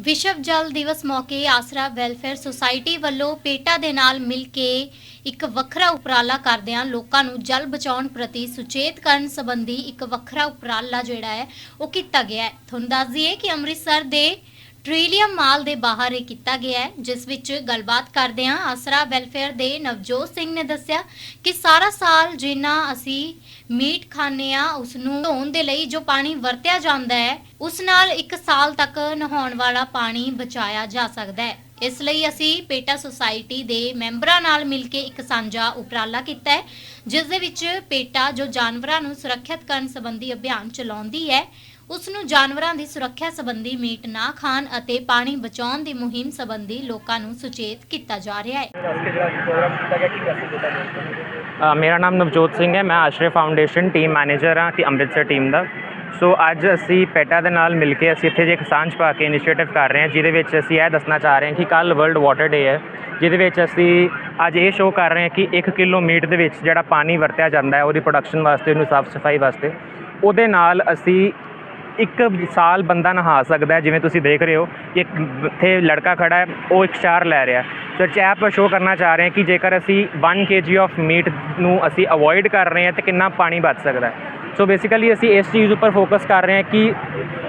ਵਿਸ਼ਵ ਜਲ ਦਿਵਸ ਮੌਕੇ ਆਸਰਾ ਵੈਲਫੇਅਰ ਸੁਸਾਇਟੀ ਵੱਲੋਂ ਪੇਟਾ ਦੇ ਨਾਲ ਮਿਲ ਕੇ ਇੱਕ ਵੱਖਰਾ ਉਪਰਾਲਾ ਕਰਦਿਆਂ ਲੋਕਾਂ ਨੂੰ ਜਲ ਬਚਾਉਣ ਪ੍ਰਤੀ ਸੁਚੇਤ ਕਰਨ ਸੰਬੰਧੀ ਇੱਕ ਵੱਖਰਾ ਉਪਰਾਲਾ ਜਿਹੜਾ ਹੈ, ਉਹ ਕੀਤਾ ਗਿਆ ਹੈ। ਤੁਹਾਨੂੰ ਦੱਸ ਦਈਏ ਕਿ ਅੰਮ੍ਰਿਤਸਰ ਦੇ ਟ੍ਰਿਲੀਅਮ ਮਾਲ ਦੇ ਬਾਹਰ ਇਹ ਕੀਤਾ ਗਿਆ ਹੈ, ਜਿਸ ਵਿੱਚ ਗੱਲਬਾਤ ਕਰਦਿਆਂ ਆਸਰਾ ਵੈਲਫੇਅਰ ਦੇ ਨਵਜੋਤ ਸਿੰਘ ਨੇ ਦੱਸਿਆ ਕਿ ਸਾਰਾ ਸਾਲ ਜਿੰਨਾ ਅਸੀਂ ਮੀਟ ਖਾਂਦੇ ਆ ਉਸ ਨੂੰ ਧੋਣ ਦੇ ਲਈ ਜੋ ਪਾਣੀ ਵਰਤਿਆ ਜਾਂਦਾ ਹੈ, ਉਸ ਨਾਲ ਇੱਕ ਸਾਲ ਤੱਕ ਨਹਾਉਣ ਵਾਲਾ ਪਾਣੀ ਬਚਾਇਆ ਜਾ ਸਕਦਾ ਹੈ। ਇਸ ਲਈ ਅਸੀਂ ਪੇਟਾ ਸੁਸਾਇਟੀ ਦੇ ਮੈਂਬਰਾਂ ਨਾਲ ਮਿਲ ਕੇ ਇੱਕ ਸਾਂਝਾ ਉਪਰਾਲਾ ਕੀਤਾ ਹੈ, ਜਿਸ ਦੇ ਵਿੱਚ ਪੇਟਾ ਜੋ ਜਾਨਵਰਾਂ ਨੂੰ ਸੁਰੱਖਿਅਤ ਕਰਨ ਸੰਬੰਧੀ ਅਭਿਆਨ ਚਲਾਉਂਦੀ ਹੈ ਉਸ ਨੂੰ ਜਾਨਵਰਾਂ ਦੀ ਸੁਰੱਖਿਆ ਸੰਬੰਧੀ ਮੀਟ ਨਾ ਖਾਣ ਅਤੇ ਪਾਣੀ ਬਚਾਉਣ ਦੀ ਮੁਹਿੰਮ ਸੰਬੰਧੀ ਲੋਕਾਂ ਨੂੰ ਸੁਚੇਤ ਕੀਤਾ ਜਾ ਰਿਹਾ ਹੈ। ਕੇ ਕੀ ਅ, ਮੇਰਾ ਨਾਮ ਨਵਜੋਤ ਸਿੰਘ ਹੈ। ਮੈਂ ਆਸ਼ਰੇ ਫਾਊਂਡੇਸ਼ਨ ਟੀਮ ਮੈਨੇਜਰ ਹਾਂ ਤੇ ਅੰਮ੍ਰਿਤਸਰ ਟੀਮ ਦਾ। ਸੋ ਅੱਜ ਅਸੀਂ ਪੈਟਾ ਦੇ ਨਾਲ ਮਿਲ ਕੇ ਅਸੀਂ ਇੱਥੇ ਜੇ ਇੱਕ ਸਾਂਝ ਪਾ ਕੇ ਇਨੀਸ਼ੀਏਟਿਵ ਕਰ ਰਹੇ ਹਾਂ ਜਿਹਦੇ ਵਿੱਚ ਅਸੀਂ ਇਹ ਦੱਸਣਾ ਚਾਹ ਰਹੇ ਹਾਂ ਕਿ ਕੱਲ ਵਰਲਡ ਵਾਟਰ ਡੇ ਹੈ ਜਿਹਦੇ ਵਿੱਚ ਅਸੀਂ ਅੱਜ ਇਹ ਸ਼ੋਅ ਕਰ ਰਹੇ ਹਾਂ ਕਿ 1 ਕਿਲੋ ਮੀਟ ਦੇ ਵਿੱਚ ਜਿਹੜਾ ਪਾਣੀ ਵਰਤਿਆ ਜਾਂਦਾ ਹੈ ਉਹਦੀ ਪ੍ਰੋਡਕਸ਼ਨ ਵਾਸਤੇ ਉਹਨੂੰ ਸਾਫ਼ ਸਫ਼ਾਈ ਵਾਸਤੇ ਉਹਦੇ ਨਾਲ ਅਸੀਂ ਇੱਕ ਸਾਲ ਬੰਦਾ ਨਹਾ ਸਕਦਾ ਜਿਵੇਂ ਤੁਸੀਂ ਦੇਖ ਰਹੇ ਹੋ ਕਿ ਇੱਕ ਇੱਥੇ ਲੜਕਾ ਖੜਾ ਹੈ, ਉਹ ਇੱਕ ਸ਼ਾਰ ਲੈ ਰਿਹਾ ਸੋ ਚੈਪ ਸ਼ੋਅ ਕਰਨਾ ਚਾਹ ਰਹੇ ਹਾਂ ਕਿ ਜੇਕਰ ਅਸੀਂ 1 kg ਆਫ ਮੀਟ ਨੂੰ ਅਸੀਂ ਅਵੋਇਡ ਕਰ ਰਹੇ ਹਾਂ, ਤੇ ਕਿੰਨਾ ਪਾਣੀ ਬਚ ਸਕਦਾ ਹੈ। ਸੋ ਬੇਸਿਕਲੀ ਅਸੀਂ ਇਸ ਚੀਜ਼ ਉੱਪਰ ਫੋਕਸ ਕਰ ਰਹੇ ਹਾਂ ਕਿ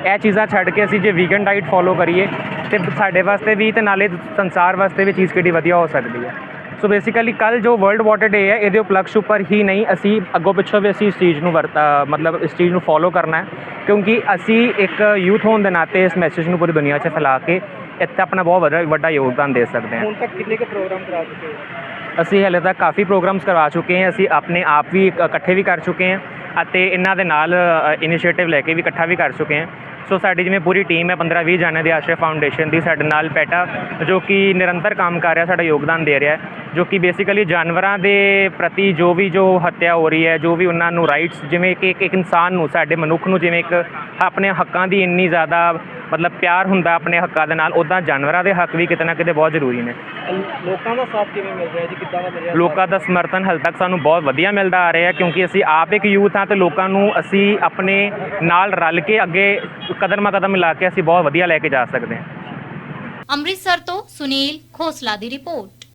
ਇਹ ਚੀਜ਼ਾਂ ਛੱਡ ਕੇ ਅਸੀਂ ਜੇ ਵੀਗਨ ਡਾਈਟ ਫੋਲੋ ਕਰੀਏ, ਤੇ ਸਾਡੇ ਵਾਸਤੇ ਵੀ ਤੇ ਨਾਲੇ ਸੰਸਾਰ ਵਾਸਤੇ ਵੀ ਚੀਜ਼ ਕਿਹੜੀ ਵਧੀਆ ਹੋ ਸਕਦੀ ਹੈ। ਸੋ ਬੇਸਿਕਲੀ ਕੱਲ ਜੋ ਵਰਲਡ ਵਾਟਰ ਡੇ ਹੈ, ਇਹਦੇ ਉਪਲਕਸ਼ ਉੱਪਰ ਹੀ ਨਹੀਂ, ਅਸੀਂ ਅੱਗੋਂ ਪਿੱਛੋਂ ਵੀ ਅਸੀਂ ਇਸ ਚੀਜ਼ ਨੂੰ ਵਰਤਾ ਮਤਲਬ ਇਸ ਚੀਜ਼ ਨੂੰ ਫੋਲੋ ਕਰਨਾ ਹੈ। ਕਿਉਂਕਿ ਅਸੀਂ ਇੱਕ ਯੂਥ ਹੋਣ ਦੇ ਨਾਤੇ ਇਸ ਮੈਸੇਜ ਨੂੰ ਪੂਰੀ ਦੁਨੀਆ 'ਚ ਫੈਲਾ ਕੇ ਇੱਥੇ ਆਪਣਾ ਬਹੁਤ ਵੱਡਾ ਵੱਡਾ ਯੋਗਦਾਨ ਦੇ ਸਕਦੇ ਹਾਂ। ਹੁਣ ਤੱਕ ਕਿੰਨੇ ਕੁ ਪ੍ਰੋਗਰਾਮ ਕਰਾ ਚੁੱਕੇ ਹੋ? ਅਸੀਂ ਹਲੇ ਤੱਕ ਕਾਫੀ ਪ੍ਰੋਗਰਾਮਸ ਕਰਵਾ ਚੁੱਕੇ ਹਾਂ, ਅਸੀਂ ਆਪਣੇ ਆਪ ਵੀ ਇਕੱਠੇ ਵੀ ਕਰ ਚੁੱਕੇ ਹਾਂ ਅਤੇ ਇਹਨਾਂ ਦੇ ਨਾਲ ਇਨੀਸ਼ੀਏਟਿਵ ਲੈ ਕੇ ਵੀ ਇਕੱਠਾ ਵੀ ਕਰ ਚੁੱਕੇ ਹਾਂ। ਸੋ ਸਾਡੀ ਜਿਵੇਂ ਪੂਰੀ ਟੀਮ ਹੈ 15 20 ਜਣੇ ਦੀ ਆਸ਼ਰੇ ਫਾਊਂਡੇਸ਼ਨ ਦੀ ਸਾਡੇ ਨਾਲ ਪੈਟਾ ਜੋ ਕਿ ਨਿਰੰਤਰ ਕੰਮ ਕਰ ਰਿਹਾ, ਸਾਡਾ ਯੋਗਦਾਨ ਦੇ ਰਿਹਾ ਹੈ, ਜੋ ਕਿ ਬੇਸਿਕਲੀ ਜਾਨਵਰਾਂ ਦੇ ਪ੍ਰਤੀ ਜੋ ਵੀ ਜੋ ਹੱਤਿਆ ਹੋ ਰਹੀ ਹੈ, ਜੋ ਵੀ ਉਹਨਾਂ ਨੂੰ ਰਾਈਟਸ ਜਿਵੇਂ ਕਿ ਇੱਕ ਇੱਕ ਇਨਸਾਨ ਨੂੰ, ਸਾਡੇ ਮਨੁੱਖ ਨੂੰ ਜਿਵੇਂ ਇੱਕ ਆਪਣੇ ਹੱਕਾਂ ਦੀ ਇੰਨੀ ਜ਼ਿਆਦਾ ਮਤਲਬ ਪਿਆਰ ਹੁੰਦਾ ਆਪਣੇ ਹੱਕਾਂ ਦੇ ਨਾਲ ਉਦਾਂ ਜਾਨਵਰਾਂ ਦੇ ਹੱਕ ਵੀ ਕਿਤੇ ਨਾ ਕਿਤੇ ਬਹੁਤ ਜ਼ਰੂਰੀ ਨੇ। ਲੋਕਾਂ ਦਾ ਸਾਥ ਕਿਵੇਂ ਮਿਲ ਰਿਹਾ ਜੀ? ਕਿੱਦਾਂ ਦਾ ਮਿਲ ਰਿਹਾ ਲੋਕਾਂ ਦਾ ਸਮਰਥਨ ਹਾਲੇ ਤੱਕ ਸਾਨੂੰ ਬਹੁਤ ਵਧੀਆ ਮਿਲਦਾ ਆ ਰਿਹਾ ਕਿਉਂਕਿ ਅਸੀਂ ਆਪ ਇੱਕ ਯੂਥ ਹਾਂ ਤੇ ਲੋਕਾਂ ਨੂੰ ਅਸੀਂ ਆਪਣੇ ਨਾਲ ਰਲ ਕੇ ਅੱਗੇ ਕਦਮ ਕਦਮ ਮਿਲਾ ਕੇ ਅਸੀਂ ਬਹੁਤ ਵਧੀਆ ਲੈ ਕੇ ਜਾ ਸਕਦੇ ਹਾਂ। ਅੰਮ੍ਰਿਤਸਰ ਤੋਂ ਸੁਨੀਲ ਖੋਸਲਾ ਦੀ ਰਿਪੋਰਟ।